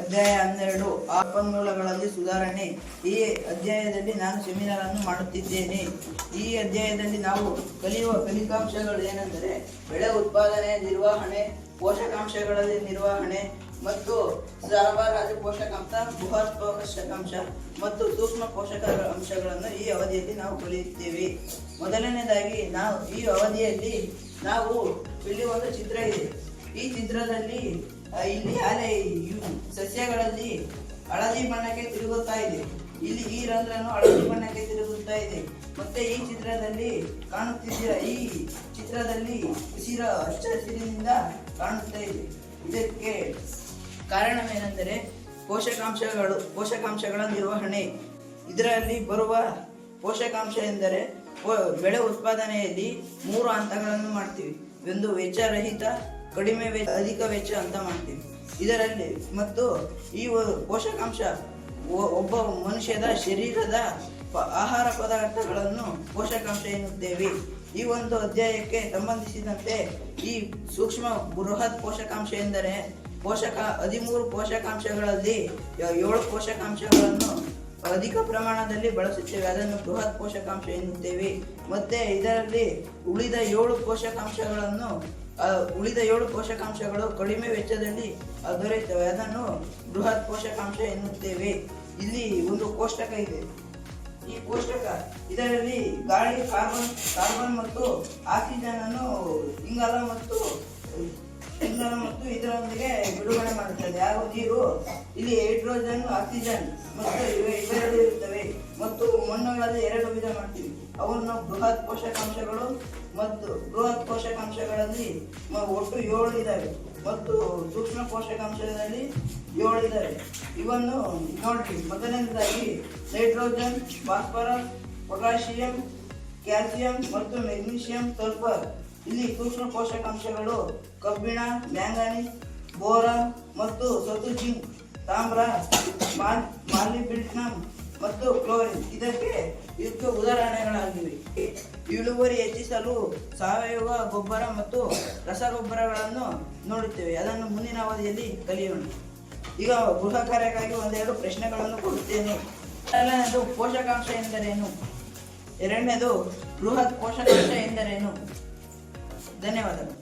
ಅಧ್ಯಾಯ ಹನ್ನೆರಡು ಆಪನ್ಮೂಲಗಳಲ್ಲಿ ಸುಧಾರಣೆ. ಈ ಅಧ್ಯಾಯದಲ್ಲಿ ನಾನು ಸೆಮಿನಾರ್ ಅನ್ನು ಮಾಡುತ್ತಿದ್ದೇನೆ. ಈ ಅಧ್ಯಾಯದಲ್ಲಿ ನಾವು ಕಲಿಯುವ ಫಲಿತಾಂಶಗಳು ಏನೆಂದರೆ ಬೆಳೆ ಉತ್ಪಾದನೆ, ನಿರ್ವಹಣೆ, ಪೋಷಕಾಂಶಗಳಲ್ಲಿ ನಿರ್ವಹಣೆ ಮತ್ತು ಸರಬರಾಜು ಪೋಷಕಾಂಶ ಬೃಹತ್ ಪೋಷಕಾಂಶ ಮತ್ತು ಸೂಕ್ಷ್ಮ ಪೋಷಕ ಅಂಶಗಳನ್ನು ಈ ಅವಧಿಯಲ್ಲಿ ನಾವು ಕಲಿಯುತ್ತೇವೆ. ಮೊದಲನೇದಾಗಿ ನಾವು ಈ ಅವಧಿಯಲ್ಲಿ ನಾವು ಇಲ್ಲಿ ಒಂದು ಚಿತ್ರ ಇದೆ. ಈ ಚಿತ್ರದಲ್ಲಿ ಇಲ್ಲಿ ಅಲೆ ಸಸ್ಯಗಳಲ್ಲಿ ಹಳದಿ ಬಣ್ಣಕ್ಕೆ ತಿರುಗುತ್ತಾ ಇದೆ. ಇಲ್ಲಿ ಈ ರಂಧ್ರನು ಹಳದಿ ಬಣ್ಣಕ್ಕೆ ತಿರುಗುತ್ತಾ ಇದೆ. ಮತ್ತೆ ಈ ಚಿತ್ರದಲ್ಲಿ ಕಾಣುತ್ತಿದ್ದೀರಾ, ಈ ಚಿತ್ರದಲ್ಲಿ ಹಸಿರ ಹಚ್ಚ ಹಸಿರಿನಿಂದ ಕಾಣುತ್ತಾ ಇದೆ. ಇದಕ್ಕೆ ಕಾರಣವೇನೆಂದರೆ ಪೋಷಕಾಂಶಗಳು, ಪೋಷಕಾಂಶಗಳ ನಿರ್ವಹಣೆ. ಇದರಲ್ಲಿ ಬರುವ ಪೋಷಕಾಂಶ ಎಂದರೆ ಬೆಳೆ ಉತ್ಪಾದನೆಯಲ್ಲಿ ಮೂರು ಹಂತಗಳನ್ನು ಮಾಡ್ತೀವಿ. ಒಂದು ವೆಚ್ಚರಹಿತ ಕಡಿಮೆ ವೆಚ್ಚ, ಅಧಿಕ ವೆಚ್ಚ ಅಂತ ಮಾಡ್ತೀವಿ. ಇದರಲ್ಲಿ ಮತ್ತು ಈ ಪೋಷಕಾಂಶ ಒಬ್ಬ ಮನುಷ್ಯದ ಶರೀರದ ಆಹಾರ ಪದಾರ್ಥಗಳನ್ನು ಪೋಷಕಾಂಶ ಎನ್ನುತ್ತೇವೆ. ಈ ಒಂದು ಅಧ್ಯಾಯಕ್ಕೆ ಸಂಬಂಧಿಸಿದಂತೆ ಈ ಸೂಕ್ಷ್ಮ ಬೃಹತ್ ಪೋಷಕಾಂಶ ಎಂದರೆ ಪೋಷಕ, ಹದಿಮೂರು ಪೋಷಕಾಂಶಗಳಲ್ಲಿ ಏಳು ಪೋಷಕಾಂಶಗಳನ್ನು ಅಧಿಕ ಪ್ರಮಾಣದಲ್ಲಿ ಬಳಸುತ್ತೇವೆ. ಅದನ್ನು ಬೃಹತ್ ಪೋಷಕಾಂಶ ಎನ್ನುತ್ತೇವೆ. ಮತ್ತೆ ಇದರಲ್ಲಿ ಉಳಿದ ಏಳು ಪೋಷಕಾಂಶಗಳನ್ನು ಉಳಿದ ಏಳು ಪೋಷಕಾಂಶಗಳು ಕಡಿಮೆ ವೆಚ್ಚದಲ್ಲಿ ದೊರೆಯುತ್ತವೆ. ಅದನ್ನು ಬೃಹತ್ ಪೋಷಕಾಂಶ ಎನ್ನುತ್ತೇವೆ. ಇಲ್ಲಿ ಒಂದು ಕೋಷ್ಟಕ ಇದೆ. ಈ ಕೋಷ್ಟಕ, ಇದರಲ್ಲಿ ಗಾಳಿ, ಕಾರ್ಬನ್ ಕಾರ್ಬನ್ ಮತ್ತು ಆಕ್ಸಿಜನ್ ಅನ್ನು ಇಂಗಾಲ ಮತ್ತು ಇಂಗಾಲ ಮತ್ತು ಇದರೊಂದಿಗೆ ಬಿಡುಗಡೆ ಮಾಡುತ್ತದೆ. ಹಾಗೂ ನೀರು ಇಲ್ಲಿ ಹೈಡ್ರೋಜನ್, ಆಕ್ಸಿಜನ್ ಮತ್ತು ಇವೆ ಇವೆರಡು ಇರುತ್ತವೆ. ಮತ್ತು ಮಣ್ಣುಗಳಲ್ಲಿ ಎರಡು ವಿಧ ಮಾಡ್ತೀವಿ. ಅವನ್ನು ಬೃಹತ್ ಪೋಷಕಾಂಶಗಳು ಮತ್ತು ಬೃಹತ್ ಪೋಷಕಾಂಶಗಳಲ್ಲಿ ಒಟ್ಟು ಏಳು ಇದ್ದಾವೆ ಮತ್ತು ಸೂಕ್ಷ್ಮ ಪೋಷಕಾಂಶದಲ್ಲಿ ಏಳು ಇದ್ದಾವೆ ಇವನ್ನು ನೋಡ್ರಿ. ಮೊದಲನೇದಾಗಿ ನೈಟ್ರೋಜನ್, ಫಾಸ್ಫರಸ್, ಪೊಟ್ಯಾಷಿಯಂ, ಕ್ಯಾಲ್ಸಿಯಂ ಮತ್ತು ಮೆಗ್ನೀಷಿಯಂ ಸಲ್ಫರ್. ಇಲ್ಲಿ ಸೂಕ್ಷ್ಮ ಪೋಷಕಾಂಶಗಳು ಕಬ್ಬಿಣ, ಮ್ಯಾಂಗನೀಸ್, ಬೋರಾ ಮತ್ತು ಸತು ಜಿಂಕ್ ತಾಮ್ರ ಮಾಲಿಬಿಲ್ಟ್ನಮ್ ಮತ್ತು ಕ್ಲೋರಿನ್. ಇದಕ್ಕೆ ಇದಕ್ಕೆ ಉದಾಹರಣೆಗಳಾಗಿವೆ. ಇಳುವರಿ ಹೆಚ್ಚಿಸಲು ಸಾವಯವ ಗೊಬ್ಬರ ಮತ್ತು ರಸಗೊಬ್ಬರಗಳನ್ನು ನೋಡುತ್ತೇವೆ. ಅದನ್ನು ಮುಂದಿನ ಅವಧಿಯಲ್ಲಿ ಕಲಿಯೋಣ. ಈಗ ಗೃಹ ಕಾರ್ಯಕ್ಕಾಗಿ ಒಂದೆರಡು ಪ್ರಶ್ನೆಗಳನ್ನು ಕೊಡುತ್ತೇನೆ. ಮೊದಲನೇದು ಪೋಷಕಾಂಶ ಎಂದರೇನು? ಎರಡನೇದು ಬೃಹತ್ ಪೋಷಕಾಂಶ ಎಂದರೇನು? ಧನ್ಯವಾದಗಳು.